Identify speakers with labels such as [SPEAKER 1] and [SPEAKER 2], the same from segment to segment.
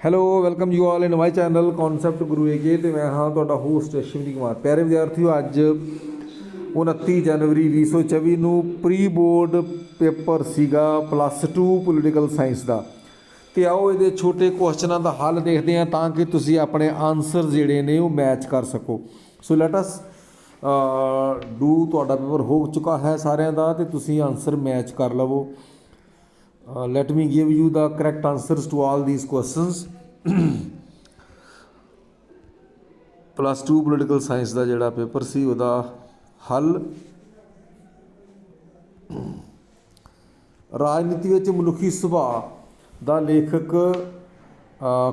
[SPEAKER 1] Hello welcome you all in my channel concept Guru AK ਤੇ ਮੈਂ ਹਾਂ ਤੁਹਾਡਾ ਹੋਸਟ ਅਸ਼ਵਨੀ ਕੁਮਾਰ। ਪਿਆਰੇ ਵਿਦਿਆਰਥੀਓ, ਅੱਜ 29 ਜਨਵਰੀ 2024 ਨੂੰ ਪ੍ਰੀ ਬੋਰਡ ਪੇਪਰ ਸੀਗਾ ਪਲੱਸ 2 ਪੋਲੀਟੀਕਲ ਸਾਇੰਸ ਦਾ। ਤੇ ਆਓ ਇਹਦੇ ਛੋਟੇ ਕੁਐਸਚਨਾਂ ਦਾ ਹੱਲ ਦੇਖਦੇ ਹਾਂ ਤਾਂ ਕਿ ਤੁਸੀਂ ਆਪਣੇ ਆਨਸਰ ਜਿਹੜੇ ਨੇ ਉਹ ਮੈਚ ਕਰ ਸਕੋ। ਸੋ ਲੈਟ ਅਸ ਡੂ ਤੁਹਾਡਾ ਪੇਪਰ ਹੋ ਚੁੱਕਾ ਹੈ ਸਾਰਿਆਂ ਦਾ ਤੇ ਤੁਸੀਂ ਆਨਸਰ ਮੈਚ ਕਰ ਲਵੋ। Uh, let me give you the correct answers to all these questions. Plus 2 political science ਦਾ ਜਿਹੜਾ ਪੇਪਰ ਸੀ ਉਹਦਾ ਹੱਲ। ਰਾਜਨੀਤੀ ਵਿੱਚ ਮਨੁੱਖੀ ਸੁਭਾਅ ਦਾ ਲੇਖਕ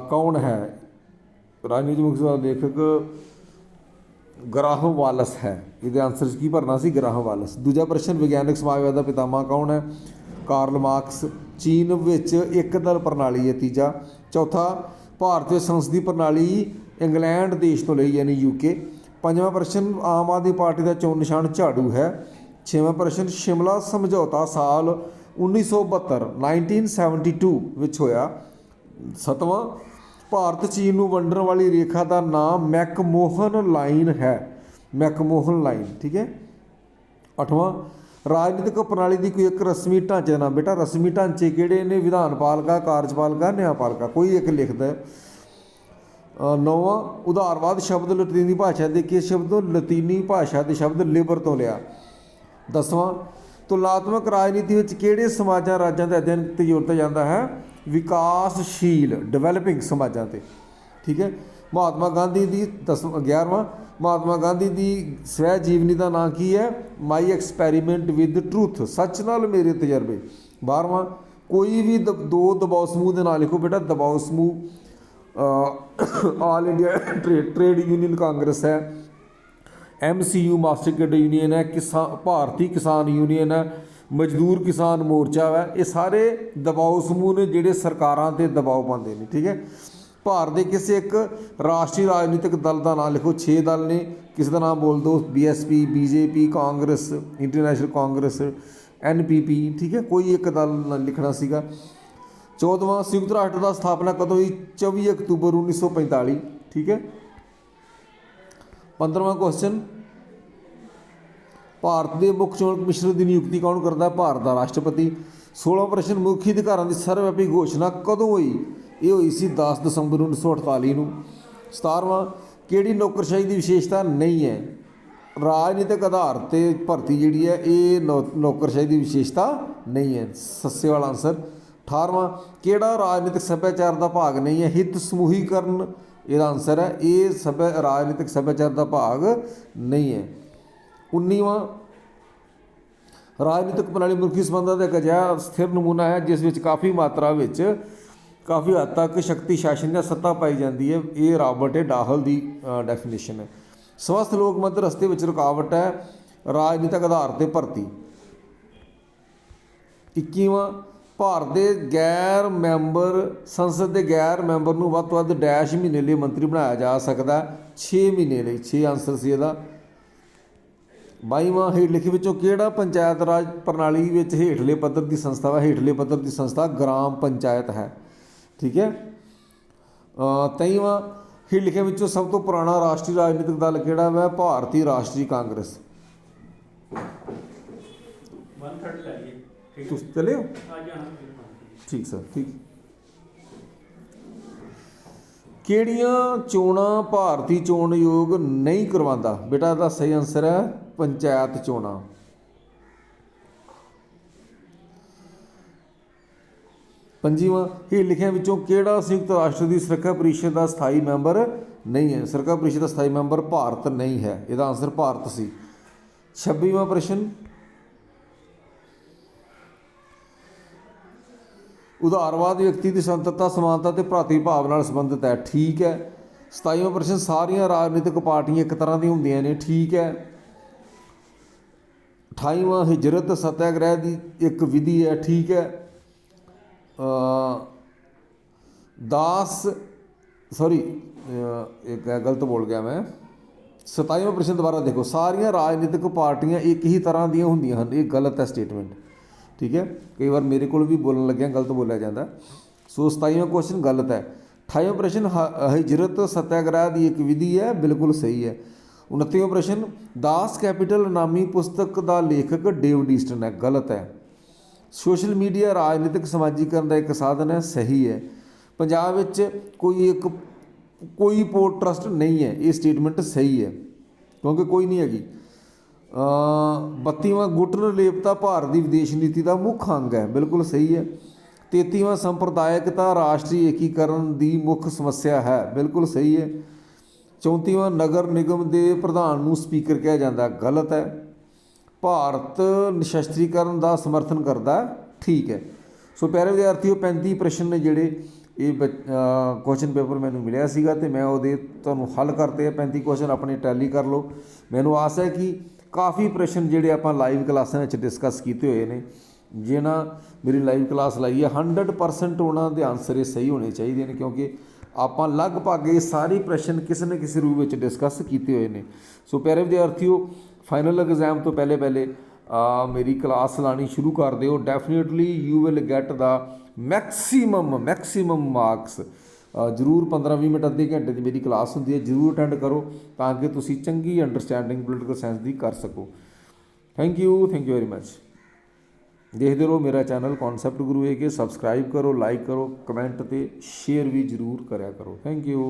[SPEAKER 1] ਕੌਣ ਹੈ? ਰਾਜਨੀਤੀ ਮੁਖੀ ਸੁਭਾਅ ਦਾ ਲੇਖਕ ਗ੍ਰਾਹਮ ਵਾਲਸ ਹੈ। ਇਹਦੇ ਆਨਸਰ 'ਚ ਕੀ ਭਰਨਾ ਸੀ? Graham Waltz. ਦੂਜਾ ਪ੍ਰਸ਼ਨ ਵਿਗਿਆਨਕ ਸਮਾਜਵਾਦ ਦਾ ਪਿਤਾਮਾ ਕੌਣ ਹੈ? Karl Marx. ਚੀਨ ਵਿੱਚ ਇੱਕ ਦਲ ਪ੍ਰਣਾਲੀ ਹੈ ਤੀਜਾ। ਚੌਥਾ, ਭਾਰਤੀ ਸੰਸਦੀ ਪ੍ਰਣਾਲੀ ਇੰਗਲੈਂਡ ਦੇਸ਼ ਤੋਂ ਲਈ, ਯਾਨੀ ਯੂਕੇ ਪੰਜਵਾਂ ਪ੍ਰਸ਼ਨ, ਆਮ ਆਦਮੀ ਪਾਰਟੀ ਦਾ ਚੋਣ ਨਿਸ਼ਾਨ ਝਾੜੂ ਹੈ। ਛੇਵਾਂ ਪ੍ਰਸ਼ਨ, ਸ਼ਿਮਲਾ ਸਮਝੌਤਾ ਸਾਲ 1972 1972 ਵਿੱਚ ਹੋਇਆ। ਸਤਵਾਂ, ਭਾਰਤ ਚੀਨ ਨੂੰ ਵੰਡਣ ਵਾਲੀ ਰੇਖਾ ਦਾ ਨਾਮ ਮੈਕਮੋਹਨ ਲਾਈਨ ਹੈ। ਮੈਕਮੋਹਨ ਲਾਈਨ, ਠੀਕ ਹੈ? ਅਠਵਾਂ ਰਾਜਨੀਤਿਕ ਪ੍ਰਣਾਲੀ ਦੀ ਕੋਈ ਇੱਕ ਰਸਮੀ ਢਾਂਚੇ ਨਾ ਬੇਟਾ, ਰਸਮੀ ਢਾਂਚੇ ਕਿਹੜੇ ਨੇ? ਵਿਧਾਨ ਪਾਲਿਕਾ, ਕਾਰਜਪਾਲਿਕਾ ਨਿਆਂਪਾਲਿਕਾ ਕੋਈ ਇੱਕ ਲਿਖਦਾ ਨੌਵਾਂ ਉਦਾਰਵਾਦ ਸ਼ਬਦ ਲਤੀਨੀ ਭਾਸ਼ਾ ਦੇ ਕਿਸ ਸ਼ਬਦ ਤੋਂ? ਲਤੀਨੀ ਭਾਸ਼ਾ ਦੇ ਸ਼ਬਦ ਲਿਬਰ ਤੋਂ ਲਿਆ। ਦਸਵਾਂ ਤੁਲਨਾਤਮਕ ਰਾਜਨੀਤੀ ਵਿੱਚ ਕਿਹੜੇ ਸਮਾਜਾਂ ਰਾਜਾਂ ਦਾ ਅਧਿਐਨ ਤੇ ਜ਼ੋਰ ਜਾਂਦਾ ਹੈ? ਵਿਕਾਸਸ਼ੀਲ ਡਿਵੈਲਪਿੰਗ ਸਮਾਜਾਂ ਤੇ। ਠੀਕ ਹੈ? ਮਹਾਤਮਾ ਗਾਂਧੀ ਦੀ 11ਵਾਂ ਮਹਾਤਮਾ ਗਾਂਧੀ ਦੀ ਸਵੈ ਜੀਵਨੀ ਦਾ ਨਾਂ ਕੀ ਹੈ? ਮਾਈ ਐਕਸਪੈਰੀਮੈਂਟ ਵਿਦ ਟਰੂਥ ਸੱਚ ਨਾਲ ਮੇਰੇ ਤਜਰਬੇ। 12ਵਾਂ ਕੋਈ ਵੀ ਦ- ਦੋ ਦਬਾਅ ਸਮੂਹ ਦੇ ਨਾਂ ਲਿਖੋ ਬੇਟਾ ਦਬਾਅ ਸਮੂਹ all India trade union Congress ਹੈ। ਐਮਸੀਯੂ ਮਾਸਟਰ ਕੈਡਰ ਯੂਨੀਅਨ ਹੈ ਕਿਸਾਨ ਭਾਰਤੀ ਕਿਸਾਨ ਯੂਨੀਅਨ ਹੈ, ਮਜ਼ਦੂਰ ਕਿਸਾਨ ਮੋਰਚਾ ਹੈ। ਇਹ ਸਾਰੇ ਦਬਾਅ ਸਮੂਹ ਨੇ ਜਿਹੜੇ ਸਰਕਾਰਾਂ ਤੇ ਦਬਾਅ ਪਾਉਂਦੇ ਨੇ, ਠੀਕ ਹੈ? ਭਾਰਤ ਦੇ ਕਿਸੇ ਇੱਕ ਰਾਸ਼ਟਰੀ ਰਾਜਨੀਤਿਕ ਦਲ ਦਾ ਨਾਮ ਲਿਖੋ। 6 ਦਲ ਨੇ ਕਿਸੇ ਦਾ ਨਾਮ ਬੋਲ ਦਿਓ। BSP BJP Congress international Congress NPP ਠੀਕ ਹੈ? ਕੋਈ ਇੱਕ ਦਲ ਲਿਖਣਾ ਸੀਗਾ। 14ਵਾਂ ਸੰਯੁਕਤ ਰਾਸ਼ਟਰ ਦਾ ਸਥਾਪਨਾ ਕਦੋਂ ਹੋਈ? 24 ਅਕਤੂਬਰ 1945 ਠੀਕ ਹੈ? 15ਵਾਂ ਕੁਐਸਚਨ ਭਾਰਤ ਦੇ ਮੁੱਖ ਚੋਣ ਕਮਿਸ਼ਨਰ ਦੀ ਨਿਯੁਕਤੀ ਕੌਣ ਕਰਦਾ? ਹੈ? ਭਾਰਤ ਦਾ ਰਾਸ਼ਟਰਪਤੀ। 16ਵਾਂ ਪ੍ਰਸ਼ਨ ਮੁੱਖੀ ਅਧਿਕਾਰਾਂ ਦੀ ਸਰਵਵਿਆਪੀ ਘੋਸ਼ਣਾ ਕਦੋਂ ਹੋਈ? ਇਹ ਹੋਈ ਸੀ 10 ਦਸੰਬਰ 1948 ਨੂੰ। 17ਵਾਂ ਕਿਹੜੀ ਨੌਕਰਸ਼ਾਹੀ ਦੀ ਵਿਸ਼ੇਸ਼ਤਾ ਨਹੀਂ ਹੈ? ਰਾਜਨੀਤਿਕ ਆਧਾਰ ਤੇ ਭਰਤੀ ਜਿਹੜੀ ਹੈ, ਇਹ ਨੌ- ਨੌਕਰਸ਼ਾਹੀ ਦੀ ਵਿਸ਼ੇਸ਼ਤਾ ਨਹੀਂ ਹੈ। ਸੱਸੇ ਵਾਲਾ ਆਨਸਰ 18ਵਾਂ ਕਿਹੜਾ ਰਾਜਨੀਤਿਕ ਸੱਭਿਆਚਾਰ ਦਾ ਭਾਗ ਨਹੀਂ ਹੈ? ਹਿੱਤ ਸਮੂਹੀਕਰਨ, ਇਹਦਾ ਆਨਸਰ ਹੈ, ਇਹ ਸੱਭਿਆ ਰਾਜਨੀਤਿਕ ਸੱਭਿਆਚਾਰ ਦਾ ਭਾਗ ਨਹੀਂ ਹੈ। 19ਵਾਂ ਰਾਜਨੀਤਿਕ ਪ੍ਰਣਾਲੀ ਮਨੁੱਖੀ ਸੰਬੰਧਾਂ ਦਾ ਇੱਕ ਅਜਿਹਾ ਸਥਿਰ ਨਮੂਨਾ ਹੈ, ਜਿਸ ਵਿੱਚ ਕਾਫੀ ਮਾਤਰਾ ਵਿੱਚ ਕਾਫੀ ਹੱਦ ਤੱਕ ਸ਼ਕਤੀ ਸ਼ਾਸਨ ਜਾਂ ਸੱਤਾ ਪਾਈ ਜਾਂਦੀ ਹੈ। ਇਹ ਰਾਬਰਟ ਏ ਡਾਹਲ ਦੀ ਡੈਫੀਨੇਸ਼ਨ ਹੈ। ਸਵਸਥ ਲੋਕ ਮੱਧ ਰਸਤੇ ਵਿੱਚ ਰੁਕਾਵਟ ਹੈ, ਰਾਜਨੀਤਿਕ ਆਧਾਰ ਤੇ ਭਰਤੀ। 21ਵਾਂ ਭਾਰਤ ਦੇ ਗੈਰ ਮੈਂਬਰ, ਸੰਸਦ ਦੇ ਗੈਰ ਮੈਂਬਰ ਨੂੰ ਵੱਧ ਤੋਂ ਵੱਧ ਡੈਸ਼ ਮਹੀਨੇ ਲਈ ਮੰਤਰੀ ਬਣਾਇਆ ਜਾ ਸਕਦਾ 6 ਮਹੀਨੇ ਲਈ 6 ਆਨਸਰ ਸੀ ਇਹਦਾ। 22ਵਾਂ ਹੇਠ ਲਿਖੇ ਵਿੱਚੋਂ ਕਿਹੜਾ ਪੰਚਾਇਤ ਰਾਜ ਪ੍ਰਣਾਲੀ ਵਿੱਚ ਹੇਠਲੇ ਪੱਧਰ ਦੀ ਸੰਸਥਾ ਹੈ ਹੇਠਲੇ ਪੱਧਰ ਦੀ ਸੰਸਥਾ ਗ੍ਰਾਮ ਪੰਚਾਇਤ ਹੈ। ਠੀਕ ਹੈ? ਤੇਈਵਾਂ ਹੇਠ ਲਿਖੇ ਵਿੱਚੋਂ ਸਭ ਤੋਂ ਪੁਰਾਣਾ ਰਾਸ਼ਟਰੀ ਰਾਜਨੀਤਿਕ ਦਲ ਕਿਹੜਾ ਹੈ ਭਾਰਤੀ ਰਾਸ਼ਟਰੀ ਕਾਂਗਰਸ। ਤੁਸੀਂ ਚਲੇ ਹੋ ਠੀਕ ਸਰ ਠੀਕ। ਕਿਹੜੀਆਂ ਚੋਣਾਂ ਭਾਰਤੀ ਚੋਣ ਯੋਗ ਨਹੀਂ ਕਰਵਾਉਂਦਾ? ਬੇਟਾ ਇਹਦਾ ਸਹੀ ਆਨਸਰ ਹੈ ਪੰਚਾਇਤ ਚੋਣਾਂ। ਪੰਜੀਵਾਂ ਇਹ ਲਿਖਿਆ ਵਿੱਚੋਂ ਕਿਹੜਾ ਸੰਯੁਕਤ ਰਾਸ਼ਟਰ ਦੀ ਸੁਰੱਖਿਆ ਪਰਿਸ਼ਦ ਦਾ ਸਥਾਈ ਮੈਂਬਰ ਨਹੀਂ ਹੈ? ਸੁਰੱਖਿਆ ਪਰਿਸ਼ਦ ਦਾ ਸਥਾਈ ਮੈਂਬਰ ਭਾਰਤ ਨਹੀਂ ਹੈ। ਇਹਦਾ ਆਨਸਰ ਭਾਰਤ ਸੀ। 26ਵਾਂ ਪ੍ਰਸ਼ਨ। ਉਦਾਰਵਾਦ ਵਿਅਕਤੀ ਦੀ ਸੰਤਤਾ ਸਮਾਨਤਾ ਤੇ ਭਰਾਤੀ ਭਾਵ ਨਾਲ ਸੰਬੰਧਿਤ ਹੈ। ਠੀਕ ਹੈ। 27ਵਾਂ ਪ੍ਰਸ਼ਨ, ਸਾਰੀਆਂ ਰਾਜਨੀਤਿਕ ਪਾਰਟੀਆਂ ਇੱਕ ਤਰ੍ਹਾਂ ਦੀਆਂ ਹੁੰਦੀਆਂ ਨੇ। ਠੀਕ ਹੈ। 28ਵਾਂ ਹਿਜਰਤ ਸਤਿਆਗ੍ਰਹਿ ਦੀ ਇੱਕ ਵਿਧੀ ਹੈ। ਠੀਕ ਹੈ। ਦਾਸ ਸੌਰੀ ਇੱਕ ਗਲਤ ਬੋਲ ਗਿਆ ਮੈਂ। 27ਵਾਂ ਪ੍ਰਸ਼ਨ ਦੁਬਾਰਾ ਦੇਖੋ। ਸਾਰੀਆਂ ਰਾਜਨੀਤਿਕ ਪਾਰਟੀਆਂ ਇੱਕ ਹੀ ਤਰ੍ਹਾਂ ਦੀਆਂ ਹੁੰਦੀਆਂ ਹਨ। ਇਹ ਗਲਤ ਹੈ ਸਟੇਟਮੈਂਟ ਠੀਕ ਹੈ? ਕਈ ਵਾਰ ਮੇਰੇ ਕੋਲ ਵੀ ਬੋਲਣ ਲੱਗਿਆ ਗਲਤ ਬੋਲਿਆ ਜਾਂਦਾ। ਸੋ 27ਵਾਂ ਕੁਐਸਚਨ ਗਲਤ ਹੈ। ਅਠਾਈਵਾਂ ਪ੍ਰਸ਼ਨ ਹ- ਹਿਜਰਤ ਸਤਿਆਗ੍ਰਹਿ ਦੀ ਇੱਕ ਵਿਧੀ ਹੈ, ਬਿਲਕੁਲ ਸਹੀ ਹੈ। 29ਵਾਂ ਪ੍ਰਸ਼ਨ, ਦਾਸ ਕੈਪੀਟਲ ਨਾਮੀ ਪੁਸਤਕ ਦਾ ਲੇਖਕ ਡੇਵਿਡ ਈਸਟਨ ਹੈ। ਗਲਤ ਹੈ। ਸੋਸ਼ਲ ਮੀਡੀਆ ਰਾਜਨੀਤਿਕ ਸਮਾਜੀਕਰਨ ਦਾ ਇੱਕ ਸਾਧਨ ਹੈ, ਸਹੀ ਹੈ। ਪੰਜਾਬ ਵਿੱਚ ਕੋਈ ਇੱਕ, ਕੋਈ ਪੋਰਟ ਟਰਸਟ ਨਹੀਂ ਹੈ, ਇਹ ਸਟੇਟਮੈਂਟ ਸਹੀ ਹੈ, ਕਿਉਂਕਿ ਕੋਈ ਨਹੀਂ ਹੈਗੀ। ਅ 32ਵਾਂ ਗੁੱਟ ਨਿਰਲੇਪਤਾ ਭਾਰਤ ਦੀ ਵਿਦੇਸ਼ ਨੀਤੀ ਦਾ ਮੁੱਖ ਅੰਗ ਹੈ, ਬਿਲਕੁਲ ਸਹੀ ਹੈ। 33ਵਾਂ ਸੰਪਰਦਾਇਕਤਾ ਰਾਸ਼ਟਰੀ ਏਕੀਕਰਨ ਦੀ ਮੁੱਖ ਸਮੱਸਿਆ ਹੈ, ਬਿਲਕੁਲ ਸਹੀ ਹੈ। 34ਵਾਂ ਨਗਰ ਨਿਗਮ ਦੇ ਪ੍ਰਧਾਨ ਨੂੰ ਸਪੀਕਰ ਕਿਹਾ ਜਾਂਦਾ, ਗਲਤ ਹੈ। ਭਾਰਤ ਨਿਸ਼ਸਤਰੀਕਰਨ ਦਾ ਸਮਰਥਨ ਕਰਦਾ ਠੀਕ ਹੈ। ਸੋ ਪਿਆਰੇ ਵਿਦਿਆਰਥੀਓ 35 ਪ੍ਰਸ਼ਨ ਨੇ ਜਿਹੜੇ ਇਹ ਕੁਐਸਚਨ ਪੇਪਰ ਮੈਨੂੰ ਮਿਲਿਆ ਸੀਗਾ ਤੇ ਮੈਂ ਉਹਦੇ ਤੁਹਾਨੂੰ ਹੱਲ ਕਰਤੇ ਆ। 35 ਕੁਐਸਚਨ ਆਪਣੇ ਟੈਲੀ ਕਰ ਲਓ। ਮੈਨੂੰ ਆਸ ਹੈ ਕਿ ਕਾਫੀ ਪ੍ਰਸ਼ਨ ਜਿਹੜੇ ਆਪਾਂ ਲਾਈਵ ਕਲਾਸਾਂ ਵਿੱਚ ਡਿਸਕਸ ਕੀਤੇ ਹੋਏ ਨੇ, ਜਿਹਨਾਂ ਮੇਰੀ ਲਾਈਵ ਕਲਾਸ ਲਾਈ ਹੈ 100% ਉਹਨਾਂ ਦੇ ਆਨਸਰ ਇਹ ਸਹੀ ਹੋਣੇ ਚਾਹੀਦੇ ਨੇ, ਕਿਉਂਕਿ ਆਪਾਂ ਲਗਭਗ ਇਹ ਸਾਰੇ ਪ੍ਰਸ਼ਨ ਕਿਸੇ ਨਾ ਕਿਸੇ ਰੂਪ ਵਿੱਚ ਡਿਸਕਸ ਕੀਤੇ ਹੋਏ ਨੇ। ਸੋ ਪਿਆਰੇ ਵਿਦਿਆਰਥੀਓ ਫਾਈਨਲ ਐਗਜ਼ਾਮ ਤੋਂ ਪਹਿਲੇ ਪਹਿਲੇ ਮੇਰੀ ਕਲਾਸ ਲਾਣੀ ਸ਼ੁਰੂ ਕਰ ਦਿਓ। Definitely you will get the maximum maximum marks ਜਰੂਰ 15-20 ਮਿੰਟ, ਅੱਧੇ ਘੰਟੇ ਦੀ ਮੇਰੀ ਕਲਾਸ ਹੁੰਦੀ ਹੈ, ਜਰੂਰ ਅਟੈਂਡ ਕਰੋ ਤਾਂ ਕਿ ਤੁਸੀਂ ਚੰਗੀ ਅੰਡਰਸਟੈਂਡਿੰਗ ਪੋਲੀਟੀਕਲ ਸਾਇੰਸ ਦੀ ਕਰ ਸਕੋ। Thank you thank you very much ਦੇਖਦੇ ਰਹੋ ਮੇਰਾ ਚੈਨਲ ਕਨਸੈਪਟ ਗੁਰੂ ਹੈ ਕਿ ਸਬਸਕ੍ਰਾਈਬ ਕਰੋ ਲਾਈਕ ਕਰੋ ਕਮੈਂਟ ਤੇ ਸ਼ੇਅਰ ਵੀ ਜਰੂਰ ਕਰਿਆ ਕਰੋ। Thank you